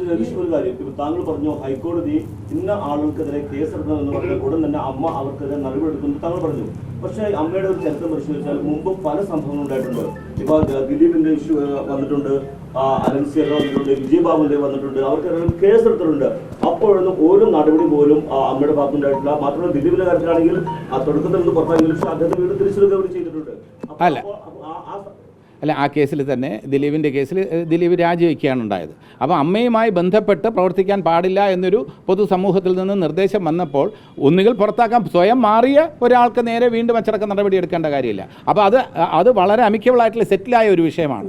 രതീഷ് ഒരു കാര്യം. ഇപ്പൊ താങ്കൾ പറഞ്ഞു ഹൈക്കോടതി ഇന്ന ആളുകൾക്കെതിരെ കേസെടുക്കണം എന്ന് പറഞ്ഞാൽ ഉടൻ തന്നെ അമ്മ അവർക്കെതിരെ നടപടിയെടുക്കുന്നു താങ്കൾ പറഞ്ഞു. പക്ഷേ അമ്മയുടെ ഒരു ചരിത്രം പരിശോധിച്ചാൽ മുമ്പ് പല സംഭവങ്ങൾ ഉണ്ടായിട്ടുണ്ട്. ഇപ്പൊ ദിലീപിന്റെ ഇഷ്യൂ വന്നിട്ടുണ്ട്. ആ, അലൻസിയൊക്കെ വന്നിട്ടുണ്ട് വിജയബാബുന്റെ വന്നിട്ടുണ്ട്. അവർക്കെതിരെ കേസെടുത്തിട്ടുണ്ട്. അപ്പോഴൊന്നും ഒരു നടപടി പോലും അമ്മയുടെ ഭാഗത്തുണ്ടായിട്ടില്ല മാത്രമല്ല ദിലീപിന്റെ കാര്യത്തിലാണെങ്കിൽ ആ തുടക്കത്തിൽ നിന്ന് പുറത്തായെങ്കിലും പക്ഷേ അദ്ദേഹത്തെ വീട് തിരിച്ചെടുക്കുക ചെയ്തിട്ടുണ്ട്. അപ്പൊ- അല്ല. അല്ല ആ കേസിൽ തന്നെ ദിലീപിന്റെ കേസിൽ ദിലീപ് രാജിവെക്കുകയാണ് ഉണ്ടായത്. അപ്പോൾ അമ്മയുമായി ബന്ധപ്പെട്ട് പ്രവർത്തിക്കാൻ പാടില്ല എന്നൊരു പൊതുസമൂഹത്തിൽ നിന്ന് നിർദ്ദേശം വന്നപ്പോൾ ഒന്നുകിൽ പുറത്താക്കാൻ സ്വയം മാറിയ ഒരാൾക്ക് നേരെ വീണ്ടും അച്ചടക്ക നടപടി എടുക്കേണ്ട കാര്യമില്ല. അപ്പോൾ അത് അത് വളരെ അമിക്കബിളായിട്ടുള്ള സെറ്റിലായ ഒരു വിഷയമാണ്.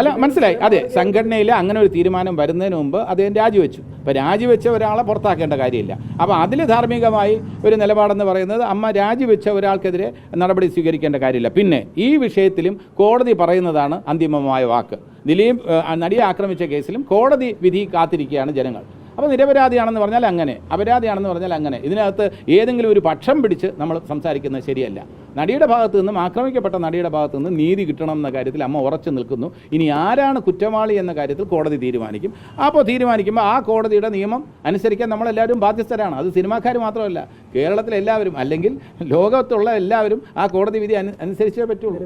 അല്ല മനസ്സിലായി. അതെ സംഘടനയിൽ അങ്ങനെ ഒരു തീരുമാനം വരുന്നതിന് മുമ്പ് അദ്ദേഹം രാജിവെച്ചു. അപ്പോൾ രാജിവെച്ച ഒരാളെ പുറത്താക്കേണ്ട കാര്യമില്ല. അപ്പോൾ അതിൽ ധാർമ്മികമായി ഒരു നിലപാടെന്ന് പറയുന്നത് അമ്മ രാജിവെച്ച ഒരാൾക്കെതിരെ നടപടി സ്വീകരിക്കേണ്ട കാര്യമില്ല. പിന്നെ ഈ വിഷയത്തിലും കോടതി പറയുന്നതാണ് അന്തിമമായ വാക്ക്. ദിലീപ് നടിയെ ആക്രമിച്ച കേസിലും കോടതി വിധി കാത്തിരിക്കുകയാണ് ജനങ്ങൾ. അപ്പോൾ നിരപരാധിയാണെന്ന് പറഞ്ഞാൽ അങ്ങനെ അപരാധിയാണെന്ന് പറഞ്ഞാൽ അങ്ങനെ. ഇതിനകത്ത് ഏതെങ്കിലും ഒരു പക്ഷം പിടിച്ച് നമ്മൾ സംസാരിക്കുന്നത് ശരിയല്ല. നടിയുടെ ഭാഗത്തു നിന്നും ആക്രമിക്കപ്പെട്ട നടിയുടെ ഭാഗത്തു നിന്നും നീതി കിട്ടണം എന്ന കാര്യത്തിൽ അമ്മ ഉറച്ചു നിൽക്കുന്നു. ഇനി ആരാണ് കുറ്റവാളി എന്ന കാര്യത്തിൽ കോടതി തീരുമാനിക്കും. അപ്പോൾ തീരുമാനിക്കുമ്പോൾ ആ കോടതിയുടെ നിയമം അനുസരിക്കാൻ നമ്മളെല്ലാവരും ബാധ്യസ്ഥരാണ്. അത് സിനിമാക്കാർ മാത്രമല്ല കേരളത്തിലെ എല്ലാവരും അല്ലെങ്കിൽ ലോകത്തുള്ള എല്ലാവരും ആ കോടതി വിധി അനു അനുസരിച്ചേ പറ്റുള്ളൂ.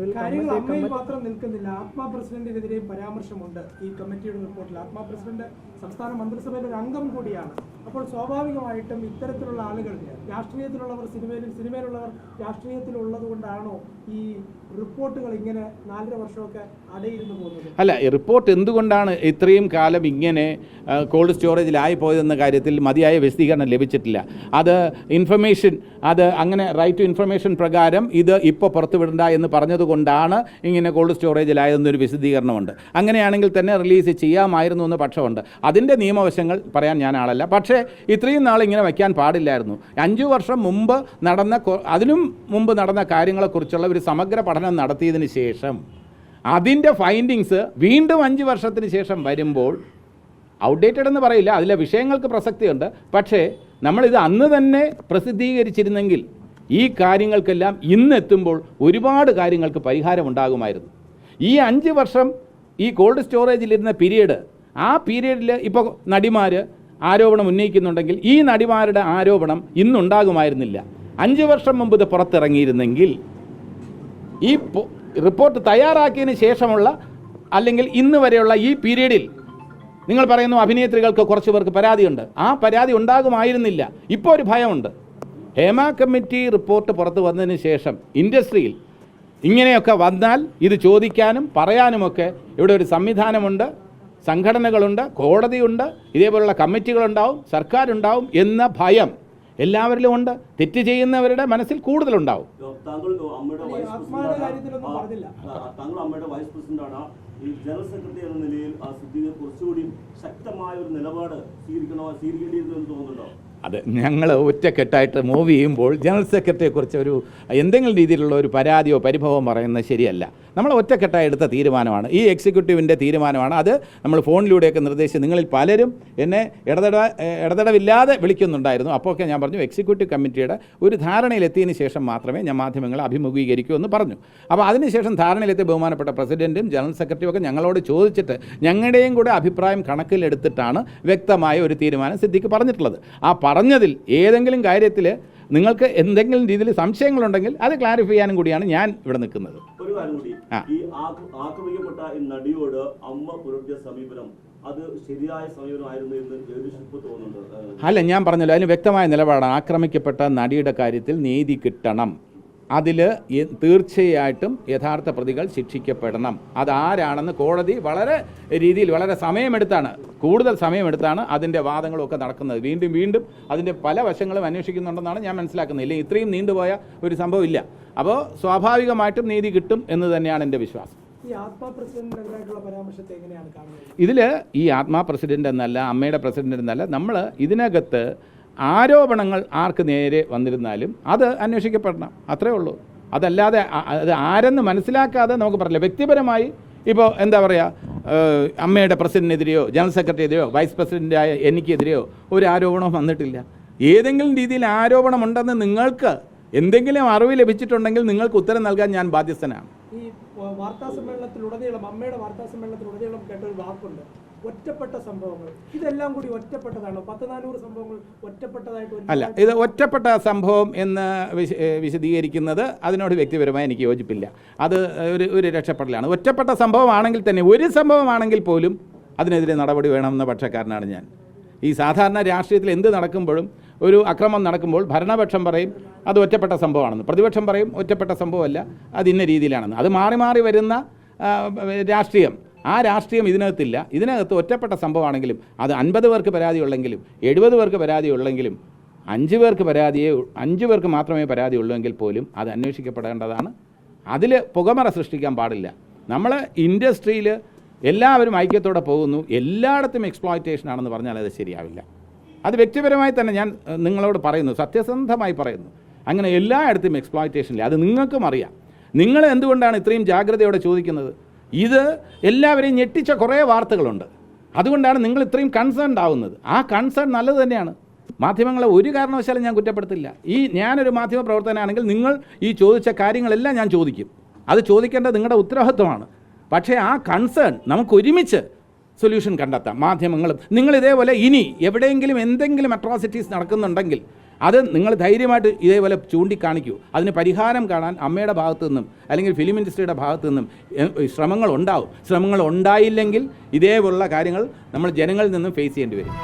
പരാമർശമുണ്ട് ഈ കമ്മിറ്റിയുടെ റിപ്പോർട്ടിൽ. ആത്മാ പ്രസിഡന്റ് സംസ്ഥാന മന്ത്രിസഭയിലെ ഒരു അംഗം കൂടിയാണ്. അപ്പോൾ സ്വാഭാവികമായിട്ടും ഇത്തരത്തിലുള്ള ആളുകൾ രാഷ്ട്രീയത്തിലുള്ളവർ സിനിമയിൽ സിനിമയിലുള്ളവർ രാഷ്ട്രീയത്തിലുള്ളത് കൊണ്ടാണോ ഈ റിപ്പോർട്ടുകൾ ഇങ്ങനെ നാലര വർഷമൊക്കെ അടയിരുന്നു പോകുന്നത്? അല്ല റിപ്പോർട്ട് എന്തുകൊണ്ടാണ് ഇത്രയും കാലം ഇങ്ങനെ കോൾഡ് സ്റ്റോറേജിലായി പോയതെന്ന കാര്യത്തിൽ മതിയായ വിശദീകരണം ലഭിച്ചിട്ടില്ല? അത് ഇൻഫർമേഷൻ അത് അങ്ങനെ റൈറ്റ് ടു ഇൻഫർമേഷൻ പ്രകാരം ഇത് ഇപ്പോൾ പുറത്തുവിടണ്ട എന്ന് പറഞ്ഞതുകൊണ്ടാണ് ഇങ്ങനെ കോൾഡ് സ്റ്റോറേജിലായതെന്നൊരു വിശദീകരണമുണ്ട്. അങ്ങനെയാണെങ്കിൽ തന്നെ റിലീസ് ചെയ്യാമായിരുന്നു എന്ന് പക്ഷമുണ്ട്. അതിന്റെ നിയമവശങ്ങൾ പറയാൻ ഞാൻ ആളല്ല. പക്ഷേ ഇത്രയും നാൾ ഇങ്ങനെ വയ്ക്കാൻ പാടില്ലായിരുന്നു. അഞ്ചു വർഷം മുമ്പ് നടന്ന അതിനും മുമ്പ് നടന്ന കാര്യങ്ങളെക്കുറിച്ചുള്ള ഒരു സമഗ്ര പഠനം നടത്തിയതിന് ശേഷം അതിന്റെ ഫൈൻഡിങ്സ് വീണ്ടും അഞ്ച് വർഷത്തിന് ശേഷം വരുമ്പോൾ ഔട്ട്ഡേറ്റഡ് എന്ന് പറയില്ല അതിലെ വിഷയങ്ങൾക്ക് പ്രസക്തിയുണ്ട്. പക്ഷേ നമ്മളിത് അന്ന് തന്നെ പ്രസിദ്ധീകരിച്ചിരുന്നെങ്കിൽ ഈ കാര്യങ്ങൾക്കെല്ലാം ഇന്നെത്തുമ്പോൾ ഒരുപാട് കാര്യങ്ങൾക്ക് പരിഹാരമുണ്ടാകുമായിരുന്നു ഈ അഞ്ച് വർഷം ഈ കോൾഡ് സ്റ്റോറേജിലിരുന്ന പീരീഡ് ആ പീരീഡിൽ ഇപ്പോൾ നടിമാർ ആരോപണം ഉന്നയിക്കുന്നുണ്ടെങ്കിൽ ഈ നടിമാരുടെ ആരോപണം ഇന്നുണ്ടാകുമായിരുന്നില്ല. അഞ്ച് വർഷം മുമ്പ് ഇത് പുറത്തിറങ്ങിയിരുന്നെങ്കിൽ ഈ റിപ്പോർട്ട് തയ്യാറാക്കിയതിന് ശേഷമുള്ള അല്ലെങ്കിൽ ഇന്ന് വരെയുള്ള ഈ പീരീഡിൽ നിങ്ങൾ പറയുന്നു അഭിനേത്രികൾക്ക് കുറച്ച് പേർക്ക് പരാതിയുണ്ട്. ആ പരാതി ഉണ്ടാകുമായിരുന്നില്ല. ഇപ്പോൾ ഒരു ഭയമുണ്ട്. ഹേമ കമ്മിറ്റി റിപ്പോർട്ട് പുറത്തു വന്നതിന് ശേഷം ഇൻഡസ്ട്രിയിൽ ഇങ്ങനെയൊക്കെ വന്നാൽ ഇത് ചോദിക്കാനും പറയാനുമൊക്കെ ഇവിടെ ഒരു സംവിധാനമുണ്ട് സംഘടനകളുണ്ട് കോടതിയുണ്ട് ഇതേപോലുള്ള കമ്മിറ്റികളുണ്ടാവും സർക്കാരുണ്ടാവും എന്ന ഭയം. എല്ലാവരിലും ഉണ്ട്. തെറ്റ് ചെയ്യുന്നവരുടെ മനസ്സിൽ കൂടുതലുണ്ടാവും. ഈ ജനറൽ സെക്രട്ടറി എന്ന നിലയിൽ ആ സിദ്ദീഖ് കുറച്ചുകൂടി ശക്തമായ ഒരു നിലപാട് സ്വീകരിക്കണോ തോന്നുന്നുണ്ടോ? അത് ഞങ്ങൾ ഒറ്റക്കെട്ടായിട്ട് മൂവ് ചെയ്യുമ്പോൾ ജനറൽ സെക്രട്ടറിയെക്കുറിച്ച് ഒരു എന്തെങ്കിലും രീതിയിലുള്ള ഒരു പരാതിയോ പരിഭവമോ പറയുന്നത് ശരിയല്ല. നമ്മൾ ഒറ്റക്കെട്ടായി എടുത്ത തീരുമാനമാണ്. ഈ എക്സിക്യൂട്ടീവിന്റെ തീരുമാനമാണ്. അത് നമ്മൾ ഫോണിലൂടെയൊക്കെ നിർദ്ദേശിച്ച് നിങ്ങളിൽ പലരും എന്നെ ഇടതട ഇടതടവില്ലാതെ വിളിക്കുന്നുണ്ടായിരുന്നു. അപ്പോഴൊക്കെ ഞാൻ പറഞ്ഞു എക്സിക്യൂട്ടീവ് കമ്മിറ്റിയുടെ ഒരു ധാരണയിലെത്തിയതിന് ശേഷം മാത്രമേ ഞാൻ മാധ്യമങ്ങളെ അഭിമുഖീകരിക്കൂ എന്ന് പറഞ്ഞു. അപ്പോൾ അതിനുശേഷം ധാരണയിലെത്തിയ ബഹുമാനപ്പെട്ട പ്രസിഡന്റും ജനറൽ സെക്രട്ടറിയും ഒക്കെ ഞങ്ങളോട് ചോദിച്ചിട്ട് ഞങ്ങളുടെയും കൂടെ അഭിപ്രായം കണക്കിലെടുത്തിട്ടാണ് വ്യക്തമായ ഒരു തീരുമാനം സിദ്ധിക്ക് പറഞ്ഞിട്ടുള്ളത്. ആ പറഞ്ഞതിൽ ഏതെങ്കിലും കാര്യത്തിൽ നിങ്ങൾക്ക് എന്തെങ്കിലും രീതിയിൽ സംശയങ്ങളുണ്ടെങ്കിൽ അത് ക്ലാരിഫൈ ചെയ്യാനും കൂടിയാണ് ഞാൻ ഇവിടെ നിൽക്കുന്നത്. ഈ ആക്രമിക്കപ്പെട്ട നടിയോട് അമ്മ പുലർത്തിയ സമീപനം അല്ല ഞാൻ പറഞ്ഞല്ലോ അതിന് വ്യക്തമായ നിലപാടാണ് ആക്രമിക്കപ്പെട്ട നടിയുടെ കാര്യത്തിൽ നീതി കിട്ടണം. അതിൽ തീർച്ചയായിട്ടും യഥാർത്ഥ പ്രതികൾ ശിക്ഷിക്കപ്പെടണം. അതാരാണെന്ന് കോടതി വളരെ രീതിയിൽ വളരെ സമയമെടുത്താണ് കൂടുതൽ സമയമെടുത്താണ് അതിന്റെ വാദങ്ങളൊക്കെ നടക്കുന്നത്. വീണ്ടും വീണ്ടും അതിന്റെ പല വശങ്ങളും അന്വേഷിക്കുന്നുണ്ടെന്നാണ് ഞാൻ മനസ്സിലാക്കുന്നത്. ഇല്ലെങ്കിൽ ഇത്രയും നീണ്ടുപോയ ഒരു സംഭവം ഇല്ല. അപ്പോൾ സ്വാഭാവികമായിട്ടും നീതി കിട്ടും എന്ന് തന്നെയാണ് എന്റെ വിശ്വാസം. ഇതിൽ ഈ ആത്മാ പ്രസിഡന്റ് എന്നല്ല അമ്മയുടെ പ്രസിഡന്റ് എന്നല്ല നമ്മൾ ഇതിനകത്ത് ആരോപണങ്ങൾ ആർക്ക് നേരെ വന്നിരുന്നാലും അത് അന്വേഷിക്കപ്പെടണം. അത്രേ ഉള്ളൂ. അതല്ലാതെ അത് ആരെന്ന് മനസ്സിലാക്കാതെ നമുക്ക് പറയില്ല വ്യക്തിപരമായി ഇപ്പോൾ എന്താ പറയുക അമ്മയുടെ പ്രസിഡന്റിനെതിരെയോ ജനറൽ സെക്രട്ടറിയെതിരെയോ വൈസ് പ്രസിഡന്റായ എനിക്കെതിരെയോ ഒരു ആരോപണവും വന്നിട്ടില്ല. ഏതെങ്കിലും രീതിയിൽ ആരോപണം ഉണ്ടെന്ന് നിങ്ങൾക്ക് എന്തെങ്കിലും അറിവ് ലഭിച്ചിട്ടുണ്ടെങ്കിൽ നിങ്ങൾക്ക് ഉത്തരം നൽകാൻ ഞാൻ ബാധ്യസ്ഥനാണ്. വാർത്താ സമ്മേളനത്തിലുടനീളം അമ്മയുടെ വാർത്താ സമ്മേളനത്തിലുടനീളം കേട്ട ഒരു വാക്കുണ്ട്. ഒറ്റപ്പെട്ട സംഭവങ്ങൾ. ഇതെല്ലാം കൂടി ഒറ്റപ്പെട്ടതാണോ? പത്ത് നാനൂറ് സംഭവങ്ങൾ ഒറ്റപ്പെട്ടതായിട്ട് അല്ല ഇത് ഒറ്റപ്പെട്ട സംഭവം എന്ന് വിശ- വിശദീകരിക്കുന്നത് അതിനോട് വ്യക്തിപരമായി എനിക്ക് യോജിപ്പില്ല. അത് ഒരു ഒരു രക്ഷപ്പെടലാണ്. ഒറ്റപ്പെട്ട സംഭവമാണെങ്കിൽ തന്നെ ഒരു സംഭവമാണെങ്കിൽ പോലും അതിനെതിരെ നടപടി വേണമെന്ന പക്ഷക്കാരനാണ് ഞാൻ. ഈ സാധാരണ രാഷ്ട്രീയത്തിൽ എന്ത് നടക്കുമ്പോഴും ഒരു അക്രമം നടക്കുമ്പോൾ ഭരണപക്ഷം പറയും അത് ഒറ്റപ്പെട്ട സംഭവമാണെന്ന്. പ്രതിപക്ഷം പറയും ഒറ്റപ്പെട്ട സംഭവമല്ല അത് ഇന്ന രീതിയിലാണെന്ന്. അത് മാറി മാറി വരുന്ന രാഷ്ട്രീയം. ആ രാഷ്ട്രീയം ഇതിനകത്തില്ല. ഇതിനകത്ത് ഒറ്റപ്പെട്ട സംഭവമാണെങ്കിലും അത് അൻപത് പേർക്ക് പരാതി ഉള്ളെങ്കിലും എഴുപത് പേർക്ക് പരാതി ഉള്ളെങ്കിലും അഞ്ച് പേർക്ക് പരാതിയെ അഞ്ച് പേർക്ക് മാത്രമേ പരാതി ഉള്ളൂ പോലും അത് അന്വേഷിക്കപ്പെടേണ്ടതാണ്. അതിൽ പുകമറ സൃഷ്ടിക്കാൻ പാടില്ല. നമ്മൾ ഇൻഡസ്ട്രിയിൽ എല്ലാവരും ഐക്യത്തോടെ പോകുന്നു. എല്ലായിടത്തും എക്സ്പ്ലോയിറ്റേഷൻ ആണെന്ന് പറഞ്ഞാൽ അത് ശരിയാവില്ല. അത് വ്യക്തിപരമായി തന്നെ ഞാൻ നിങ്ങളോട് പറയുന്നു സത്യസന്ധമായി പറയുന്നു. അങ്ങനെ എല്ലായിടത്തും എക്സ്പ്ലോയിറ്റേഷനില്ല അത് നിങ്ങൾക്കും അറിയാം. നിങ്ങൾ എന്തുകൊണ്ടാണ് ഇത്രയും ജാഗ്രതയോടെ ചോദിക്കുന്നത്? ഇത് എല്ലാവരെയും ഞെട്ടിച്ച കുറേ വാർത്തകളുണ്ട്. അതുകൊണ്ടാണ് നിങ്ങൾ ഇത്രയും കൺസേൺ ആവുന്നത്. ആ കൺസേൺ നല്ലത് തന്നെയാണ്. മാധ്യമങ്ങളെ ഒരു കാരണവശാലും ഞാൻ കുറ്റപ്പെടുത്തില്ല. ഈ ഞാനൊരു മാധ്യമ പ്രവർത്തനാണെങ്കിൽ നിങ്ങൾ ഈ ചോദിച്ച കാര്യങ്ങളെല്ലാം ഞാൻ ചോദിക്കും. അത് ചോദിക്കേണ്ടത് നിങ്ങളുടെ ഉത്തരവാദിത്വമാണ്. പക്ഷേ ആ കൺസേൺ നമുക്ക് ഒരുമിച്ച് സൊല്യൂഷൻ കണ്ടെത്താം മാധ്യമങ്ങളും. നിങ്ങൾ ഇതേപോലെ ഇനി എവിടെയെങ്കിലും എന്തെങ്കിലും അട്രോസിറ്റീസ് നടക്കുന്നുണ്ടെങ്കിൽ അത് നിങ്ങൾ ധൈര്യമായിട്ട് ഇതേപോലെ ചൂണ്ടിക്കാണിക്കൂ. അതിന് പരിഹാരം കാണാൻ അമ്മയുടെ ഭാഗത്തു നിന്നും അല്ലെങ്കിൽ ഫിലിം ഇൻഡസ്ട്രിയുടെ ഭാഗത്തു നിന്നും ശ്രമങ്ങൾ ഉണ്ടാവും. ശ്രമങ്ങൾ ഉണ്ടായില്ലെങ്കിൽ ഇതേപോലുള്ള കാര്യങ്ങൾ നമ്മൾ ജനങ്ങളിൽ നിന്നും ഫേസ് ചെയ്യേണ്ടി വരും.